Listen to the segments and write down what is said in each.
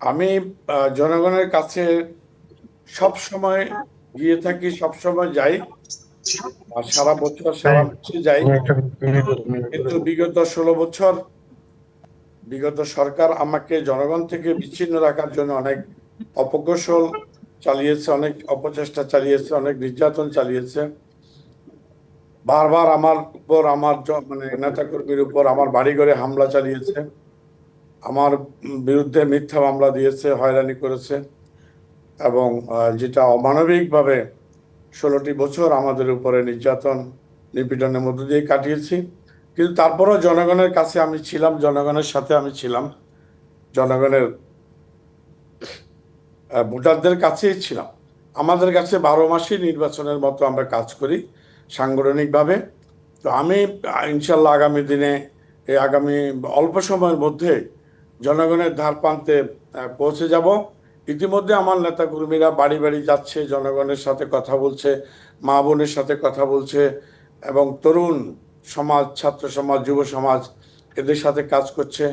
আমি জনগণের কাছে সব সময় গিয়ে থাকি সব সময় যাই। আর সারা বছর সারা বছর যাই। কিন্তু বিগত ষোলো বছর বিগত সরকার আমাকে জনগণ থেকে বিচ্ছিন্ন রাখার জন্য অনেক অপকৌশল চালিয়েছে অনেক অপচেষ্টা চালিয়েছে অনেক নির্যাতন চালিয়েছে। বারবার আমার উপর আমার মানে নেতাকর্মীর উপর আমার বাড়ি ঘরে হামলা চালিয়েছে। আমার বিরুদ্ধে মিথ্যা মামলা দিয়েছে, হয়রানি করেছে এবং যেটা অমানবিকভাবে ষোলোটি বছর আমাদের উপরে নির্যাতন, নিপীড়নের মধ্য দিয়ে কাটিয়েছি। কিন্তু তারপরেও জনগণের কাছে আমি ছিলাম, জনগণের সাথে আমি ছিলাম, জনগণের ভোটারদের কাছেই ছিলাম। আমাদের কাছে বারো মাসই নির্বাচনের মতো আমরা কাজ করি সাংগঠনিকভাবে। তো আমি ইনশাল্লাহ আগামী দিনে, এই আগামী অল্প সময়ের মধ্যে জনগণের ধার প্রান্তে পৌঁছে যাব। ইতিমধ্যে আমার নেতাকর্মীরা বাড়ি বাড়ি যাচ্ছে, জনগণের সাথে কথা বলছে, মা বোনের সাথে কথা বলছে এবং তরুণ সমাজ, ছাত্র সমাজ, যুব সমাজ এদের সাথে কাজ করছে।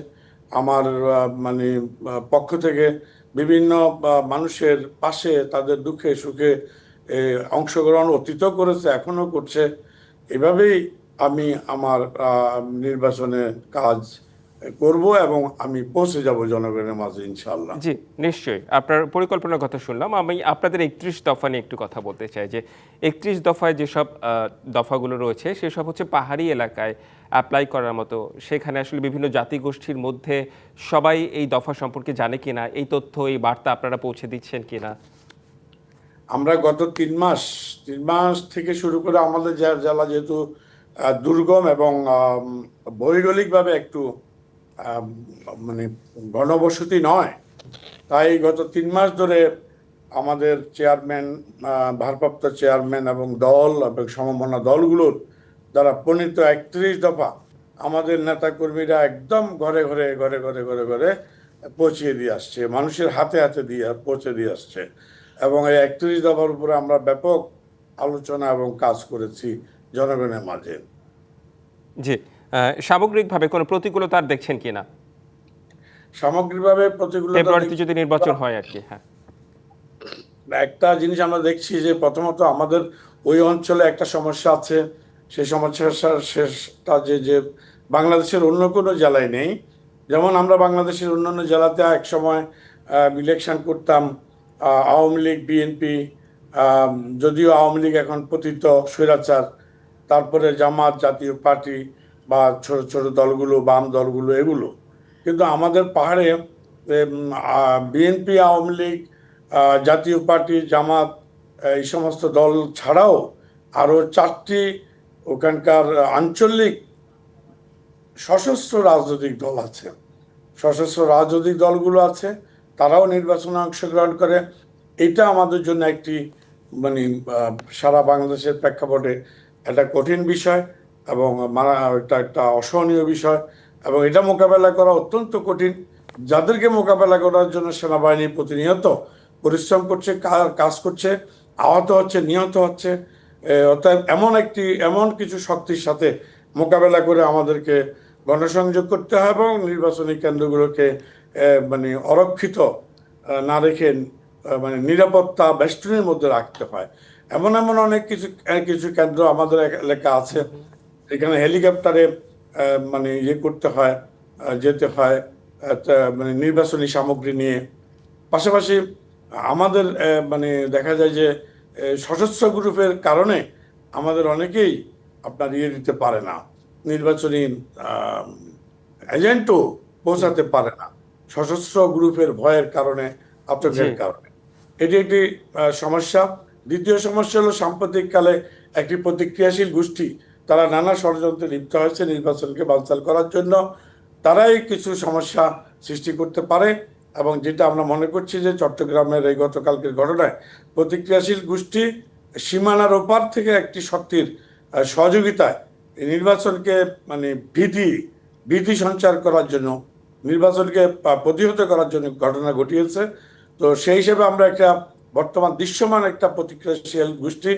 আমার মানে পক্ষ থেকে বিভিন্ন মানুষের পাশে তাদের দুঃখে সুখে অংশগ্রহণ অতীত করেছে, এখনও করছে। এভাবেই আমি আমার নির্বাচনের কাজ করব এবং আমি পৌঁছে যাব জনগণের মাঝে ইনশাআল্লাহ। জি নিশ্চয়ই। আপনার পরিকল্পনার কথা শুনলাম। আমি আপনাদের একত্রিশ দফা নিয়ে একটু কথা বলতে চাই যে একত্রিশ দফায় যেসব দফাগুলো রয়েছে সেসব হচ্ছে পাহাড়ি এলাকায় অ্যাপ্লাই করার মতো। সেখানে আসলে বিভিন্ন জাতিগোষ্ঠীর মধ্যে সবাই এই দফা সম্পর্কে জানে কিনা? এই তথ্য এই বার্তা আপনারা পৌঁছে দিচ্ছেন কিনা? আমরা গত তিন মাস তিন মাস থেকে শুরু করে আমাদের জেলা যেহেতু দুর্গম এবং ভৌগোলিকভাবে একটু মানে ঘনবসতি নয়। তাই গত তিন মাস ধরে আমাদের চেয়ারম্যান ভারপ্রাপ্ত চেয়ারম্যান এবং দল এবং সমমনা দলগুলোর দ্বারা প্রণীত একত্রিশ দফা আমাদের নেতাকর্মীরা একদম ঘরে ঘরে ঘরে ঘরে ঘরে ঘরে পৌঁছিয়ে দিয়ে আসছে। মানুষের হাতে হাতে দিয়ে, পৌঁছে দিয়ে আসছে। এবং এই একত্রিশ দফার উপরে আমরা ব্যাপক আলোচনা এবং কাজ করেছি জনগণের মাঝে। জি। সামগ্রিকভাবে কোনো প্রতিকূলতা আর দেখছেন কিনা? সামগ্রিকভাবে প্রতিকূলতা ফেব্রুয়ারিতে যদি নির্বাচন হয় আর কি হ্যাঁ। একটা জিনিস আমরা দেখছি যে প্রথমত আমাদের ওই অঞ্চলে একটা সমস্যা আছে। সেই সমস্যার শেষটা যে যে বাংলাদেশের অন্য কোনো জেলায় নেই। যেমন আমরা বাংলাদেশের অন্যান্য জেলাতে এক সময় ইলেকশন করতাম। আওয়ামী লীগ বিএনপি যদিও আওয়ামী লীগ এখন পতিত স্বৈরাচার। তারপরে জামাত জাতীয় পার্টি বা ছোট ছোট দলগুলো, বাম দলগুলো, এগুলো। কিন্তু আমাদের পাহাড়ে বিএনপি, আওয়ামী লীগ জাতীয় পার্টি, জামাত এই সমস্ত দল ছাড়াও আরও চারটি ওখানকার আঞ্চলিক সশস্ত্র রাজনৈতিক দল আছে। সশস্ত্র রাজনৈতিক দলগুলো আছে, তারাও নির্বাচনে অংশগ্রহণ করে। এটা আমাদের জন্য একটি মানে সারা বাংলাদেশের প্রেক্ষাপটে একটা কঠিন বিষয়। এবং মারা এটা একটা অসহনীয় বিষয় এবং এটা মোকাবেলা করা অত্যন্ত কঠিন। যাদেরকে মোকাবেলা করার জন্য সেনাবাহিনী প্রতিনিয়ত পরিশ্রম করছে কাজ করছে, আহত হচ্ছে, নিহত হচ্ছে অর্থাৎ এমন একটি, এমন কিছু শক্তির সাথে মোকাবেলা করে আমাদেরকে গণসংযোগ করতে হয় এবং নির্বাচনী কেন্দ্রগুলোকে মানে অরক্ষিত না রেখে মানে নিরাপত্তা বেষ্টনীর মধ্যে রাখতে হয়। এমন এমন অনেক কিছু কিছু কেন্দ্র আমাদের এলাকা আছে। এখানে হেলিকপ্টারে মানে ইয়ে করতে হয় যেতে হয় মানে নির্বাচনী সামগ্রী নিয়ে। পাশাপাশি আমাদের মানে দেখা যায় যে সশস্ত্র গ্রুপের কারণে আমাদের অনেকেই আপনার ইয়ে দিতে পারে না নির্বাচনী এজেন্টও পৌঁছাতে পারে না সশস্ত্র গ্রুপের ভয়ের কারণে আতঙ্কের জি। কারণে। এটি একটি সমস্যা। দ্বিতীয় সমস্যা হলো সাম্প্রতিককালে একটি প্রতিক্রিয়াশীল গোষ্ঠী তারা নানা ষড়যন্ত্রে লিপ্ত হয়েছে নির্বাচনকে বানচাল করার জন্য। তারাই কিছু সমস্যা সৃষ্টি করতে পারে এবং যেটা আমরা মনে করছি যে চট্টগ্রামের এই গতকালকের ঘটনায় প্রতিক্রিয়াশীল গোষ্ঠী সীমানার ওপার থেকে একটি শক্তির সহযোগিতায় নির্বাচনকে মানে ভীতি ভীতি সঞ্চার করার জন্য, নির্বাচনকে প্রতিহত করার জন্য ঘটনা ঘটিয়েছে। তো সেই হিসেবে আমরা একটা বর্তমান দৃশ্যমান একটা প্রতিক্রিয়াশীল গোষ্ঠী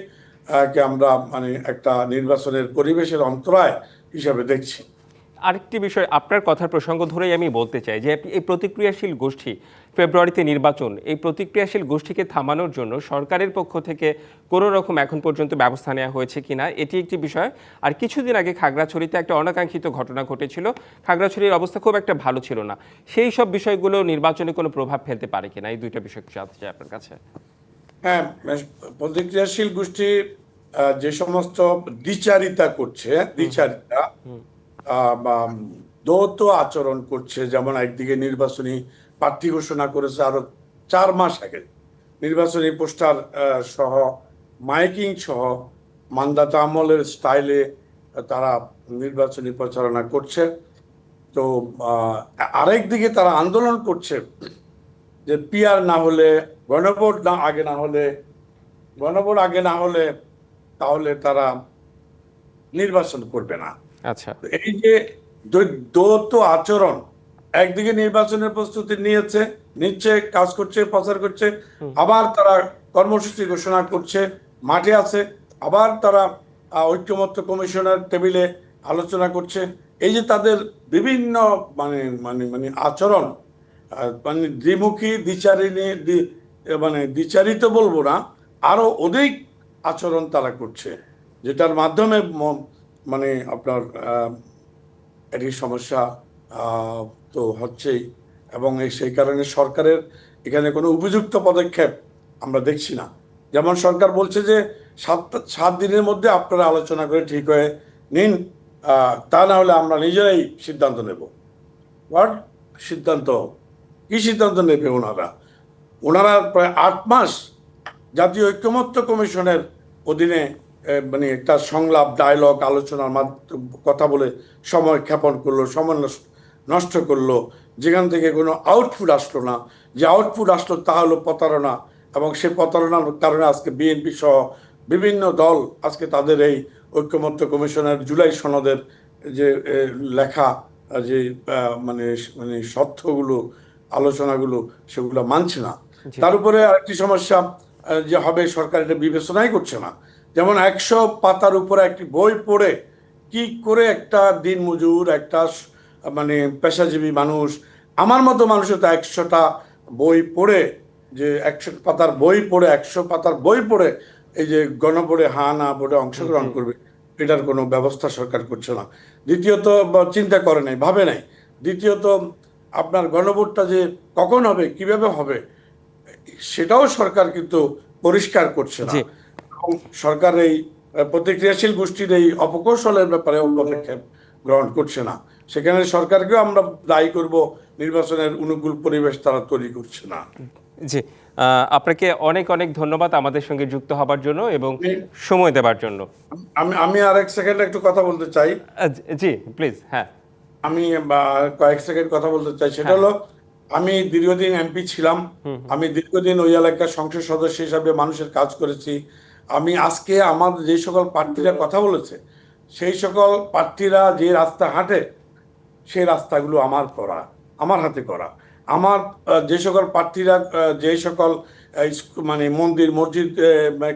কে আমরা মানে একটা নির্বাচনের পরিবেশের অন্তরায় হিসাবে দেখছি। আরেকটি বিষয়, আপনার কথার প্রসঙ্গ ধরেই আমি বলতে চাই যে, এই প্রতিক্রিয়াশীল গোষ্ঠী, ফেব্রুয়ারিতে নির্বাচন, এই প্রতিক্রিয়াশীল গোষ্ঠীকে থামানোর জন্য সরকারের পক্ষ থেকে কোনো রকম এখন পর্যন্ত ব্যবস্থা নেওয়া হয়েছে কিনা, এটি একটি বিষয়। আর কিছুদিন আগে খাগড়াছড়িতে একটা অনাকাঙ্ক্ষিত ঘটনা ঘটেছিল। খাগড়াছড়ির অবস্থা খুব একটা ভালো ছিল না। সেই সব বিষয়গুলো নির্বাচনে কোনো প্রভাব ফেলতে পারে কিনা, এই দুইটা বিষয় জানতে চাই আপনার কাছে। হ্যাঁ প্রতিক্রিয়াশীল গোষ্ঠী যে সমস্ত দ্বিচারিতা করছে দ্বিচারিতা দৌত আচরণ করছে যেমন একদিকে নির্বাচনী প্রার্থী ঘোষণা করেছে আরও চার মাস আগে। নির্বাচনী পোস্টার সহ মাইকিং সহ মান্দাতা আমলের স্টাইলে তারা নির্বাচনী প্রচারণা করছে। তো আরেক দিকে তারা আন্দোলন করছে যে পিয়ার না হলে গণভোট না আগে না হলে গণভোট আগে না হলে তাহলে তারা নির্বাচন করবে না। আচ্ছা। এই যে দ্বৈত আচরণ একদিকে নির্বাচনের প্রস্তুতি নিয়েছে নিচ্ছে কাজ করছে প্রচার করছে আবার তারা কর্মসূচি ঘোষণা করছে মাঠে আছে আবার তারা ঐক্যমত্য কমিশনের টেবিলে আলোচনা করছে। এই যে তাদের বিভিন্ন মানে মানে মানে আচরণ মানে দ্বিমুখী দ্বিচারিণী দ্বি- মানে দ্বিচারিত বলব না, আরও অধিক আচরণ তারা করছে, যেটার মাধ্যমে মানে আপনার এটি সমস্যা তো হচ্ছেই এবং সেই কারণে সরকারের এখানে কোনো উপযুক্ত পদক্ষেপ আমরা দেখছি না। যেমন সরকার বলছে যে সাত সাত দিনের মধ্যে আপনারা আলোচনা করে ঠিক হয়ে নিন তা না হলে আমরা নিজেরাই সিদ্ধান্ত নেব। হোয়াট সিদ্ধান্ত? কি সিদ্ধান্ত নেবে ওনারা? ওনারা প্রায় আট মাস জাতীয় ঐক্যমত্য কমিশনের অধীনে মানে একটা সংলাপ ডায়লগ আলোচনার মাধ্যমে, কথা বলে সময় ক্ষেপণ করল, সময় নষ্ট- করল। যেখান থেকে কোনো আউটপুট আসলো না। যে আউটপুট আসলো তা হলো প্রতারণা। এবং সে প্রতারণার কারণে আজকে বিএনপি সহ বিভিন্ন দল আজকে তাদের এই ঐক্যমত্য কমিশনের জুলাই সনদের যে লেখা, যে মানে মানে তথ্যগুলো আলোচনাগুলো, সেগুলো মানছে না। তার উপরে আরেকটি সমস্যা যে হবে সরকার এটা বিবেচনাই করছে না। যেমন একশো পাতার উপরে একটি বই পড়ে কি করে একটা দিন মজুর একটা মানে পেশাজীবী মানুষ আমার মতো মানুষও তো একশোটা বই পড়ে যে একশো পাতার বই পড়ে একশো পাতার বই পড়ে এই যে গণপড়ে হা না পড়ে অংশগ্রহণ করবে এটার কোনো ব্যবস্থা সরকার করছে না। দ্বিতীয়ত চিন্তা করে নাই ভাবে নাই। দ্বিতীয়ত আপনার গণভোটটা যে কখন হবে কীভাবে হবে সেটাও সরকার কিন্তু পরিষ্কার করছে না। এবং সরকার এই প্রতিক্রিয়াশীল গোষ্ঠীর এই অপকৌশলের ব্যাপারে পদক্ষেপ গ্রহণ করছে না। সেখানে সরকারকেও আমরা দায়ী করব নির্বাচনের অনুকূল পরিবেশ তারা তৈরি করছে না। জি আপনাকে অনেক অনেক ধন্যবাদ আমাদের সঙ্গে যুক্ত হবার জন্য এবং সময় দেওয়ার জন্য। আমি আমি আর এক সেকেন্ড একটু কথা বলতে চাই। জি প্লিজ হ্যাঁ। আমি কয়েক সেকেন্ড কথা বলতে চাই। সেটা হলো আমি দীর্ঘদিন এমপি ছিলাম। আমি দীর্ঘদিন ওই এলাকার সংসদ সদস্য হিসাবে মানুষের কাজ করেছি। আমি আজকে আমার যে সকল প্রার্থীরা কথা বলেছে সেই সকল প্রার্থীরা যে রাস্তা হাঁটে সেই রাস্তাগুলো আমার করা আমার হাতে করা। আমার যে সকল প্রার্থীরা যে সকল মানে মন্দির মসজিদ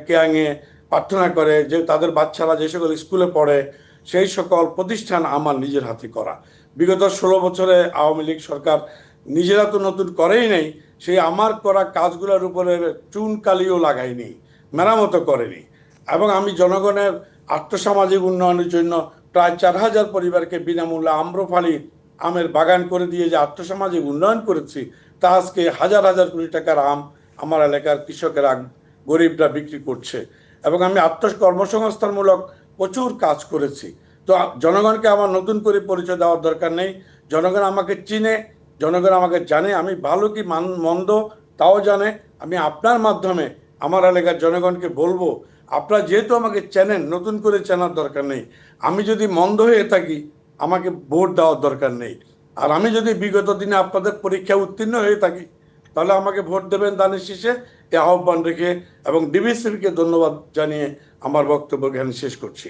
কেয়াঙে প্রার্থনা করে যে তাদের বাচ্চারা যে সকল স্কুলে পড়ে সেই সকল প্রতিষ্ঠান আমার নিজের হাতে করা। বিগত ষোলো বছরে আওয়ামী লীগ সরকার নিজেরা তো নতুন করেই নেই, সেই আমার করা কাজগুলোর উপরে চুন কালিও লাগায়নি মেরামতো করেনি। এবং আমি জনগণের আর্থসামাজিক উন্নয়নের জন্য প্রায় চার হাজার পরিবারকে বিনামূল্যে আম্রফালি আমের বাগান করে দিয়ে যে আর্থসামাজিক উন্নয়ন করেছি, তা আজকে হাজার হাজার কোটি টাকার আম আমার এলাকার কৃষকেরা, গরিবরা বিক্রি করছে। এবং আমি আত্ম কর্মসংস্থানমূলক প্রচুর কাজ করেছি। তো জনগণকে আমার নতুন করে পরিচয় দেওয়ার দরকার নেই। জনগণ আমাকে চিনে জনগণ আমাকে জানে, আমি ভালো কি মান, মন্দ তাও জানে। আমি আপনার মাধ্যমে আমার এলাকার জনগণকে বলব, আপনারা যেহেতু আমাকে চেনেন, নতুন করে চেনার দরকার নেই। আমি যদি মন্দ হয়ে থাকি, আমাকে ভোট দেওয়ার দরকার নেই। আর আমি যদি বিগত দিনে আপনাদের পরীক্ষা উত্তীর্ণ হয়ে থাকি, তাহলে আমাকে ভোট দেবেন দানের শেষে এই আহ্বান রেখে এবং ডিবিসিকে ধন্যবাদ জানিয়ে আমার বক্তব্য জ্ঞান শেষ করছি।